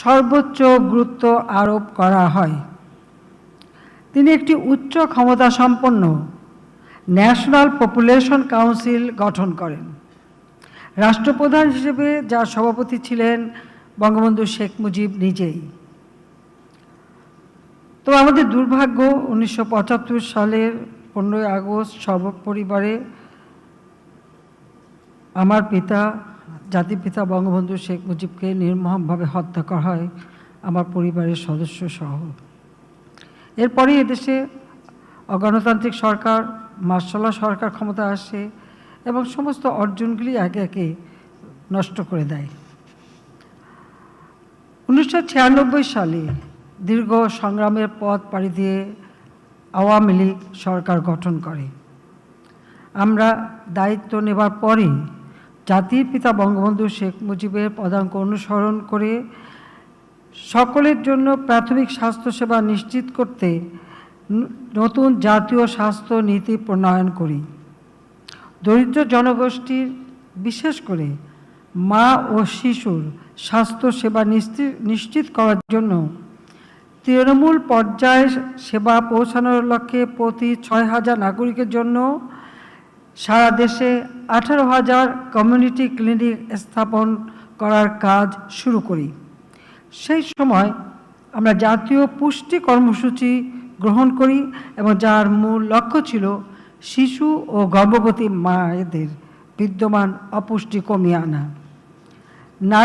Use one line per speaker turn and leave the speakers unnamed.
সর্বোচ্চ গুরুত্ব আরোপ করা হয়। তিনি একটি উচ্চ ক্ষমতা সম্পন্ন ন্যাশনাল পপুলেশন কাউন্সিল গঠন করেন। রাষ্ট্রপ্রধান হিসেবে যার সভাপতি ছিলেন বঙ্গবন্ধু শেখ মুজিব নিজেই। তো আমাদের দুর্ভাগ্য, উনিশশো পঁচাত্তর সালের পনেরোই আগস্ট সর্বপরিবারে আমার পিতা জাতির পিতা বঙ্গবন্ধু শেখ মুজিবকে নির্মমভাবে হত্যা করা হয় আমার পরিবারের সদস্য সহ এরপরে এদেশে অগণতান্ত্রিক সরকার, মার্শাল্লাহ সরকার ক্ষমতা আসে এবং সমস্ত অর্জনগুলি একে একে নষ্ট করে দেয়। উনিশশো ছিয়ানব্বই সালে দীর্ঘ সংগ্রামের পথ পাড়ি দিয়ে আওয়ামী লীগ সরকার গঠন করে। আমরা দায়িত্ব নেবার পরেই জাতির পিতা বঙ্গবন্ধু শেখ মুজিবের পদাঙ্ক অনুসরণ করে সকলের জন্য প্রাথমিক স্বাস্থ্যসেবা নিশ্চিত করতে নতুন জাতীয় স্বাস্থ্য নীতি প্রণয়ন করি। দরিদ্র জনগোষ্ঠীর, বিশেষ করে মা ও শিশুর স্বাস্থ্য সেবা নিশ্চিত নিশ্চিত করার জন্য তৃণমূল পর্যায়ে সেবা পৌঁছানোর লক্ষ্যে প্রতি ছয় হাজার নাগরিকের জন্য সারা দেশে আঠারো হাজার কমিউনিটি ক্লিনিক স্থাপন করার কাজ শুরু করি। সেই সময় আমরা জাতীয় পুষ্টি কর্মসূচি গ্রহণ করি এবং যার মূল লক্ষ্য ছিল শিশু ও গর্ভবতী মায়েদের বিদ্যমান অপুষ্টি কমিয়ে আনা। নারী